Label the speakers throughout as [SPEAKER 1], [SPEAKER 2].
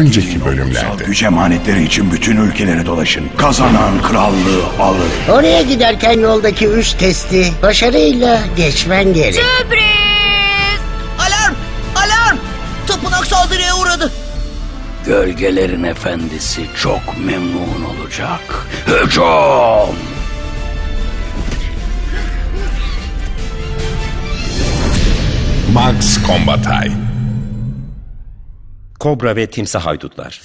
[SPEAKER 1] Önceki bölümlerde
[SPEAKER 2] Güç emanetleri için bütün ülkelere dolaşın. Kazanan krallığı alır.
[SPEAKER 3] Oraya giderken yoldaki üç testi başarıyla geçmen gerek.
[SPEAKER 4] Sürpriz!
[SPEAKER 5] Alarm! Alarm! Tapınak saldırıya uğradı.
[SPEAKER 6] Gölgelerin efendisi çok memnun olacak. Hücum!
[SPEAKER 1] Max Kombatay
[SPEAKER 7] Kobra ve timsah haydutlar.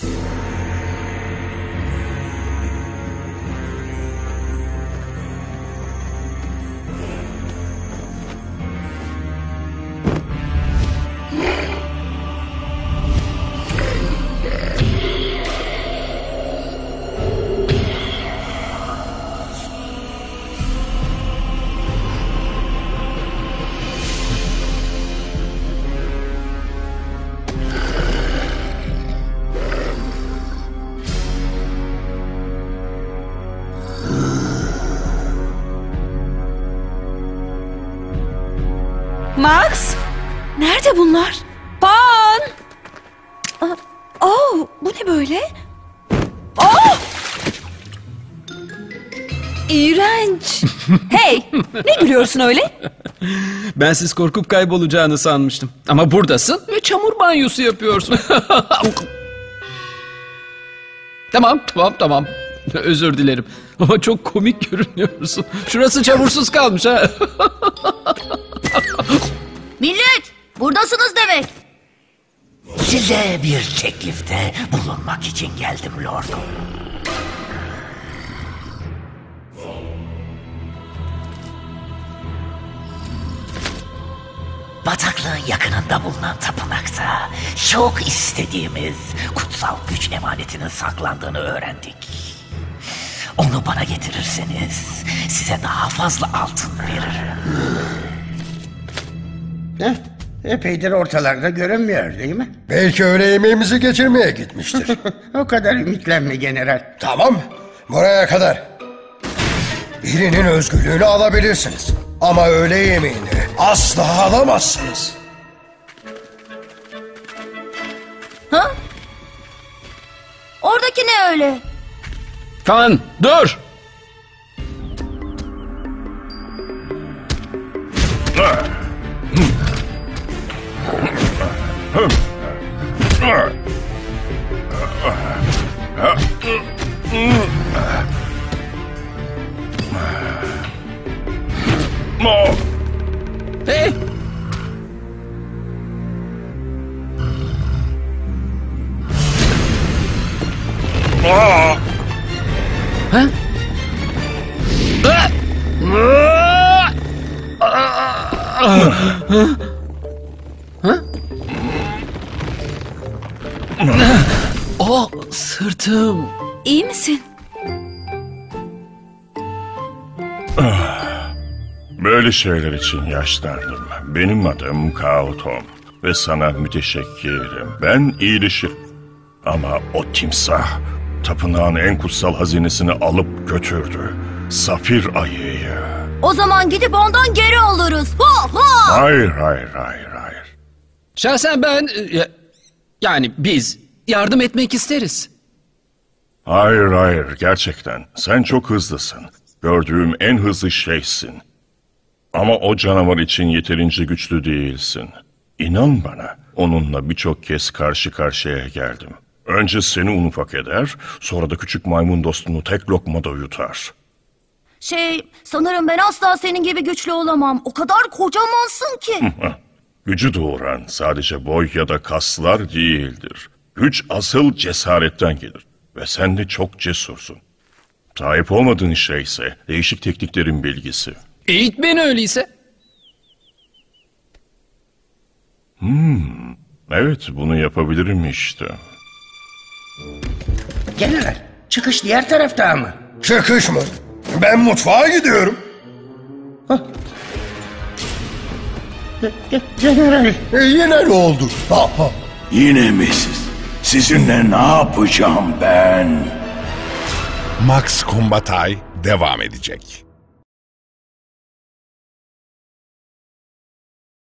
[SPEAKER 4] Max! Nerede bunlar? Pan! Oh, bu ne böyle? Oh! İğrenç. hey, ne gülüyorsun öyle?
[SPEAKER 8] Ben siz korkup kaybolacağını sanmıştım. Ama buradasın ve çamur banyosu yapıyorsun. tamam, tamam, tamam. Özür dilerim. Ama çok komik görünüyorsun. Şurası çamursuz kalmış ha.
[SPEAKER 4] Millet, buradasınız demek.
[SPEAKER 6] Size bir teklifte bulunmak için geldim lordum. Bataklığın yakınında bulunan tapınakta çok istediğimiz kutsal güç emanetinin saklandığını öğrendik. Onu bana getirirseniz size daha fazla altın veririm.
[SPEAKER 3] Heh, epeydir ortalarda görünmüyor değil mi?
[SPEAKER 9] Belki öğle yemeğimizi getirmeye gitmiştir.
[SPEAKER 3] O kadar ümitlenme general.
[SPEAKER 9] tamam, buraya kadar. Birinin özgürlüğünü alabilirsiniz. Ama öğle yemeğini asla alamazsınız.
[SPEAKER 4] Ha? Oradaki ne öyle?
[SPEAKER 8] Fan, dur. Hey, Ha? O sırtım.
[SPEAKER 4] İyi misin?
[SPEAKER 1] Böyle şeyler için yaşlandım. Benim adım Kao Tom ve sana müteşekkirim. Ben iyileşirim. Ama o timsah tapınağın en kutsal hazinesini alıp götürdü. Safir ayıyı.
[SPEAKER 4] O zaman gidip ondan geri alırız. Ha ha!
[SPEAKER 1] Hayır, hayır, hayır, hayır.
[SPEAKER 8] Şahsen ben e, ya- yani biz yardım etmek isteriz.
[SPEAKER 1] Hayır, hayır, gerçekten. Sen çok hızlısın. Gördüğüm en hızlı şeysin. Ama o canavar için yeterince güçlü değilsin. İnan bana, onunla birçok kez karşı karşıya geldim. Önce seni un ufak eder, sonra da küçük maymun dostunu tek lokmada yutar.
[SPEAKER 4] Şey, sanırım ben asla senin gibi güçlü olamam. O kadar kocamansın ki.
[SPEAKER 1] Gücü doğuran sadece boy ya da kaslar değildir. Güç asıl cesaretten gelir. Ve sen de çok cesursun. Sahip olmadığın şey ise değişik tekniklerin bilgisi.
[SPEAKER 8] Eğit beni öyleyse.
[SPEAKER 1] Evet, bunu yapabilirim işte.
[SPEAKER 3] General, çıkış diğer tarafta mı?
[SPEAKER 9] Çıkış mı? Ben mutfağa gidiyorum.
[SPEAKER 3] Ge- General,
[SPEAKER 9] E, yine ne oldu? Ha, ha.
[SPEAKER 2] Yine mi siz? Sizinle ne yapacağım ben?
[SPEAKER 1] Max Kombatay devam edecek.